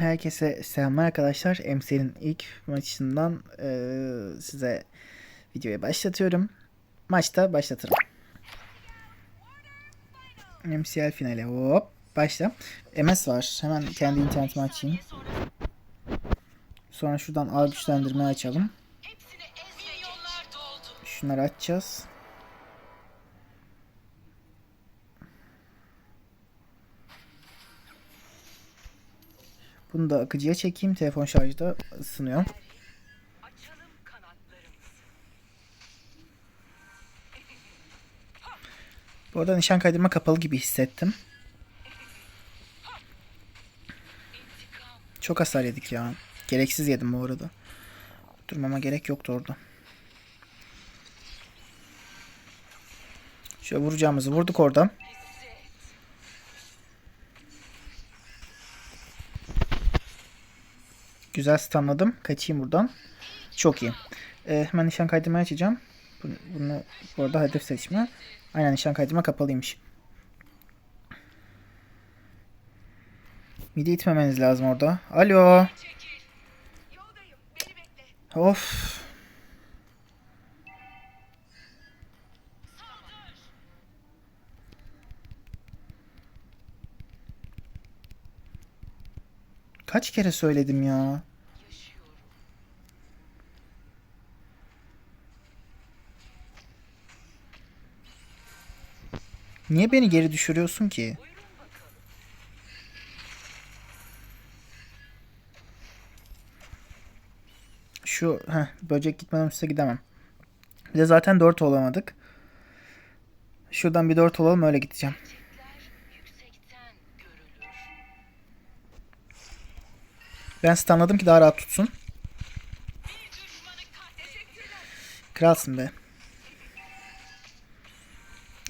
Herkese selamlar arkadaşlar. MC'nin ilk maçından eee, size videoya başlatıyorum. Maçta başlatırım. MCL finali hop başla. MS var. Hemen kendi internetimi açayım. Sonra şuradan ağ güçlendirmeyi açalım. Şunları açacağız. Bunu da akıcıya çekeyim. Telefon şarjda ısınıyor. Bu arada nişan kaydırma kapalı gibi hissettim. Çok hasar yedik ya. Gereksiz yedim bu arada. Durmama gerek yoktu orada. Şöyle vuracağımızı vurduk orada. Güzel stunladım. Kaçayım buradan. Çok iyi. Ee, hemen nişan kaydırmayı açacağım. Bunu, bunu bu arada hedef seçme. Aynen nişan kaydırma kapalıymış. Midi itmemeniz lazım orada. Alo. Of. Kaç kere söyledim ya. Niye beni geri düşürüyorsun ki? Şu heh, böcek gitmeden üste gidemem. Bir de zaten 4 olamadık. Şuradan bir 4 olalım öyle gideceğim. Ben stunladım ki daha rahat tutsun. Kralsın be.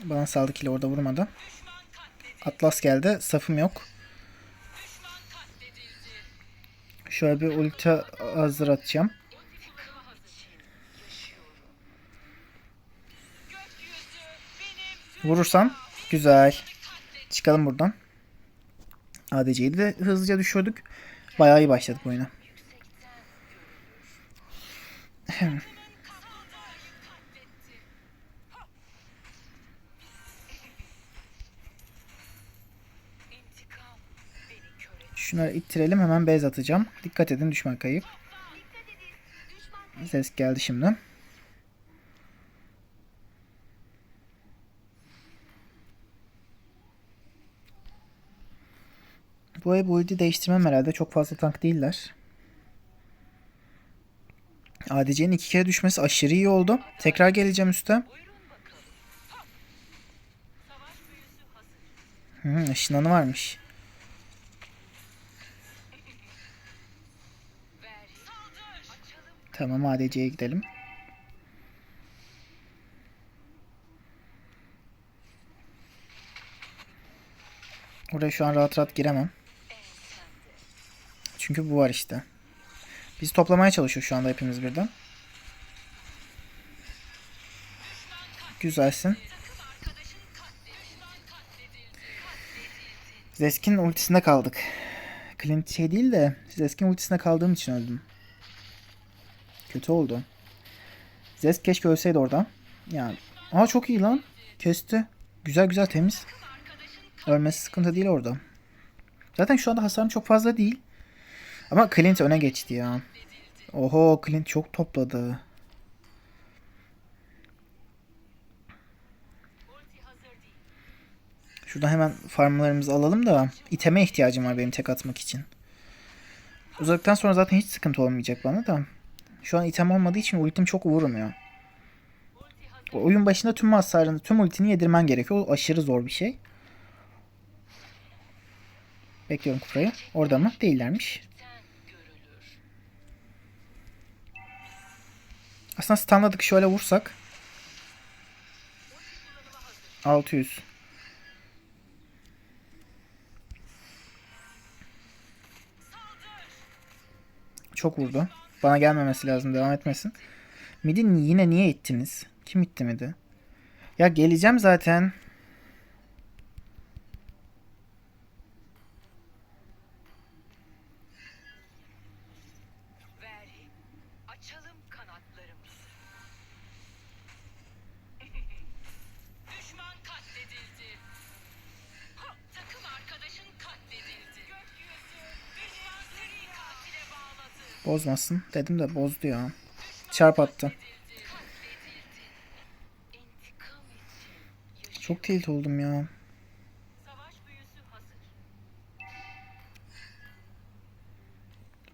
Bana saldı ile orada katledildi. Atlas geldi. Safım yok. Şöyle bir ulti hazır atacağım. Vurursam güzel. Çıkalım buradan. ADC'yi de hızlıca düşürdük. Bayağı iyi başladık oyuna. Yüksekten görülür. katletti. İntikam beni Şunları ittirelim hemen base atacağım. Dikkat edin düşman kayıp. Ses geldi şimdi. Bu ev bu ulti değiştirmem herhalde. Çok fazla tank değiller. ADC'nin iki kere düşmesi aşırı iyi oldu. Tekrar geleceğim üste. Hı, ışınlanı varmış. Tamam ADC'ye gidelim. Oraya şu an rahat rahat giremem. Çünkü bu var işte. Biz toplamaya çalışıyor şu anda hepimiz birden. Güzelsin. Zesk'in ultisinde kaldık. Clint şey değil de Zesk'in ultisinde kaldığım için öldüm. Kötü oldu. Zesk keşke ölseydi orada. Yani aa çok iyi lan. Kesti. Güzel güzel temiz. Ölmesi sıkıntı değil orada. Zaten şu anda hasarım çok fazla değil. Ama Clint öne geçti ya. Oho Clint çok topladı. Şuradan hemen farmlarımızı alalım da iteme ihtiyacım var benim tek atmak için. Uzaktan sonra zaten hiç sıkıntı olmayacak bana da. Şu an item olmadığı için ultim çok vurmuyor. Oyun başında tüm hasarını, tüm ultini yedirmen gerekiyor. O aşırı zor bir şey. Bekliyorum Kufra'yı. Orada mı? Değillermiş. Aslında stunladık şöyle vursak. 600. Çok vurdu. Bana gelmemesi lazım. Devam etmesin. Midi yine niye ittiniz? Kim itti midi? Ya geleceğim zaten. Bozmasın. Dedim de bozdu ya. Çarp attı. Çok tilt oldum ya.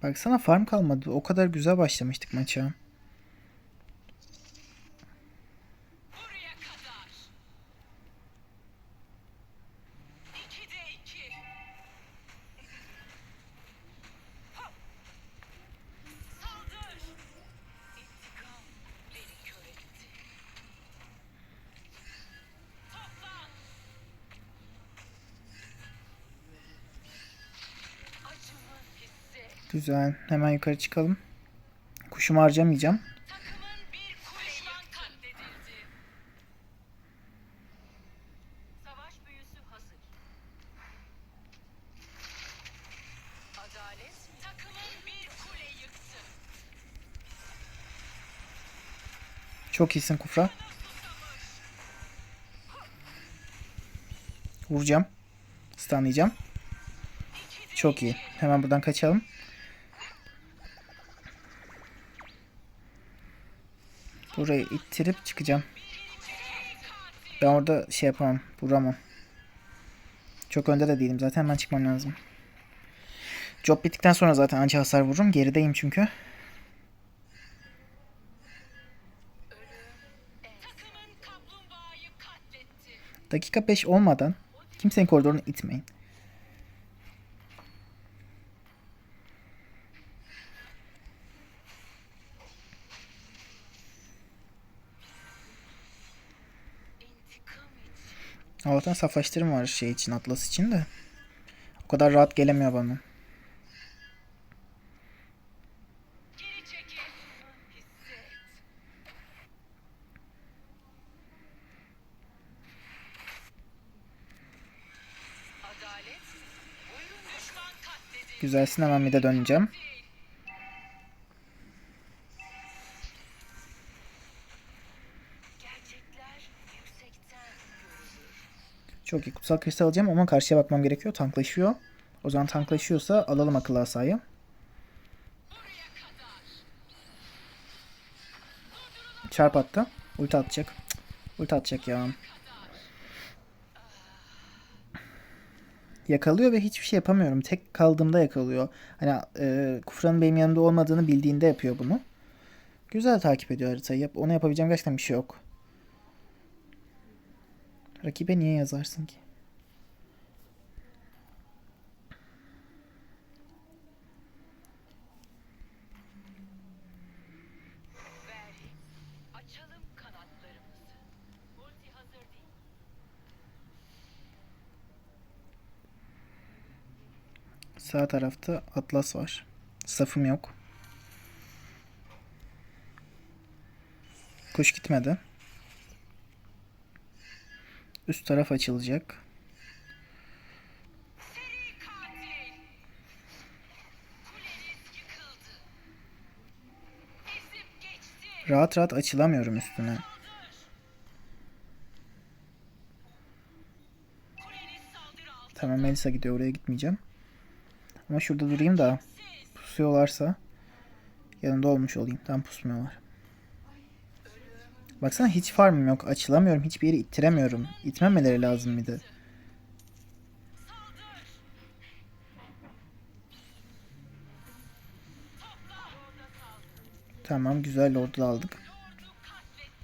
Baksana farm kalmadı. O kadar güzel başlamıştık maça. Güzel. Hemen yukarı çıkalım. Kuşumu harcamayacağım. Çok iyisin Kufra. Vuracağım. Stunlayacağım. Çok iyi. Hemen buradan kaçalım. Burayı ittirip çıkacağım. Ben orada şey yapamam. Vuramam. Çok önde de değilim. Zaten hemen çıkmam lazım. Job bittikten sonra zaten anca hasar vururum. Gerideyim çünkü. Dakika 5 olmadan kimsenin koridorunu itmeyin. Allah'tan saflaştırım var şey için Atlas için de. O kadar rahat gelemiyor bana. Güzelsin hemen bir de döneceğim. Çok iyi. Kutsal kristal alacağım ama karşıya bakmam gerekiyor. Tanklaşıyor. O zaman tanklaşıyorsa alalım akıllı asayı. Çarp attı. Ulti atacak. Cık, atacak ya. Yakalıyor ve hiçbir şey yapamıyorum. Tek kaldığımda yakalıyor. Hani e, Kufra'nın benim yanımda olmadığını bildiğinde yapıyor bunu. Güzel takip ediyor haritayı. Ona yapabileceğim gerçekten bir şey yok. Rakibe niye yazarsın ki? Sağ tarafta Atlas var. Safım yok. Kuş gitmedi. Üst taraf açılacak. Rahat rahat açılamıyorum üstüne. Tamam Melisa gidiyor oraya gitmeyeceğim. Ama şurada durayım da pusuyorlarsa yanında olmuş olayım. Tam pusmuyorlar. Baksana hiç farmım yok. Açılamıyorum. Hiçbir yeri ittiremiyorum. İtmemeleri lazım de. Tamam güzel lord'u da aldık. Lordu katletti.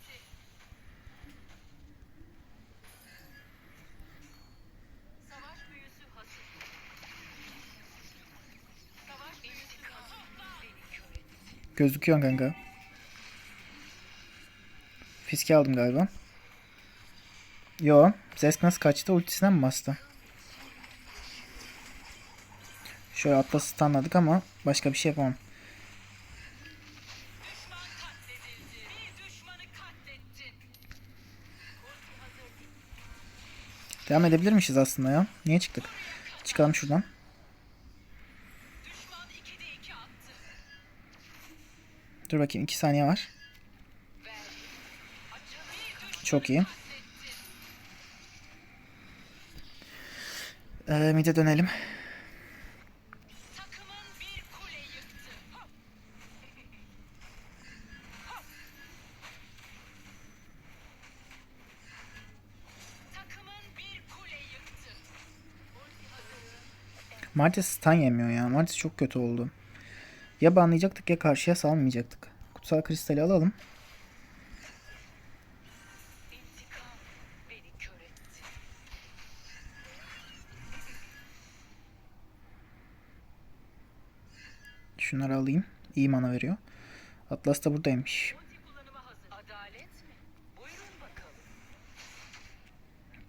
Fiske aldım galiba. Yo. Zesk nasıl kaçtı? Ultisine mi bastı? Şöyle Atlas'ı stunladık ama başka bir şey yapamam. Devam edebilirmişiz aslında ya. Niye çıktık? Çıkalım şuradan. Düşman 2'de 2 attı. Dur bakayım 2 saniye var. Çok iyi. Ee, mid'e dönelim. Martes stun yemiyor ya. Martes çok kötü oldu. Ya banlayacaktık ya karşıya salmayacaktık. Kutsal kristali alalım. Şunları alayım. İyi mana veriyor. Atlas da buradaymış.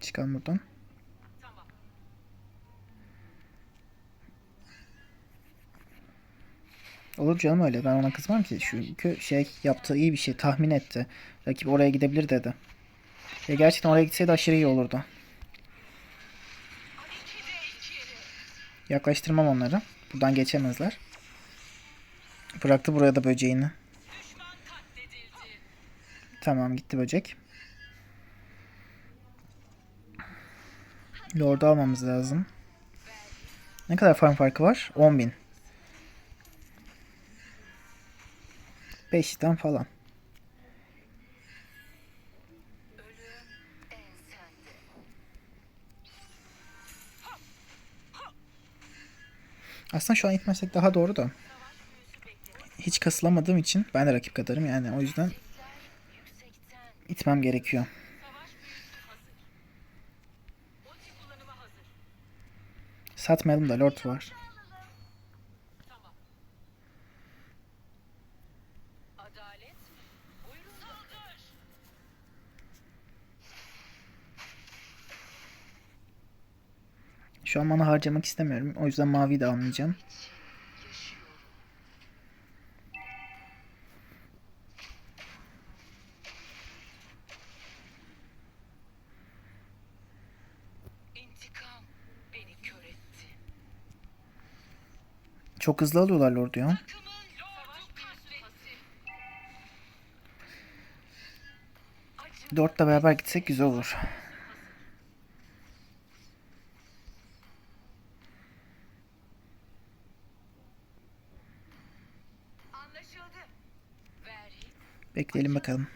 Çıkalım buradan. Olur canım öyle. Ben ona kızmam ki. Çünkü şey yaptığı iyi bir şey. Tahmin etti. Rakip oraya gidebilir dedi. Ve gerçekten oraya gitseydi aşırı iyi olurdu. Yaklaştırmam onları. Buradan geçemezler. Bıraktı buraya da böceğini. Tamam gitti böcek. Lord'u almamız lazım. Ne kadar farm farkı var? 10.000. 5'ten falan. Aslında şu an itmesek daha doğru da. Hiç kasılamadığım için ben de rakip kadarım yani o yüzden itmem gerekiyor. Satmayalım da Lord var. Şu an mana harcamak istemiyorum. O yüzden mavi de almayacağım. İntikam beni kör etti. Çok hızlı alıyorlar Lord'u ya. Lord'la beraber gitsek güzel olur. Bekleyelim bakalım.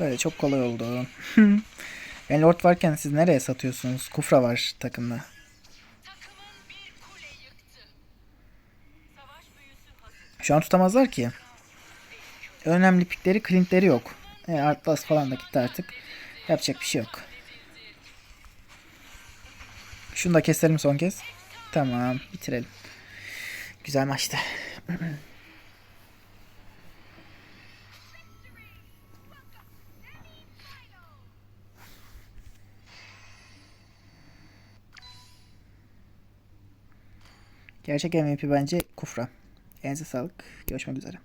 Böyle çok kolay oldu. yani Lord varken siz nereye satıyorsunuz? Kufra var takımda. Şu an tutamazlar ki. Önemli pikleri, Clint'leri yok. E, Atlas falan da gitti artık. Yapacak bir şey yok. Şunu da keselim son kez. Tamam, bitirelim. Güzel maçtı. Gerçek MVP bence Kufra. Elinize sağlık. Görüşmek üzere.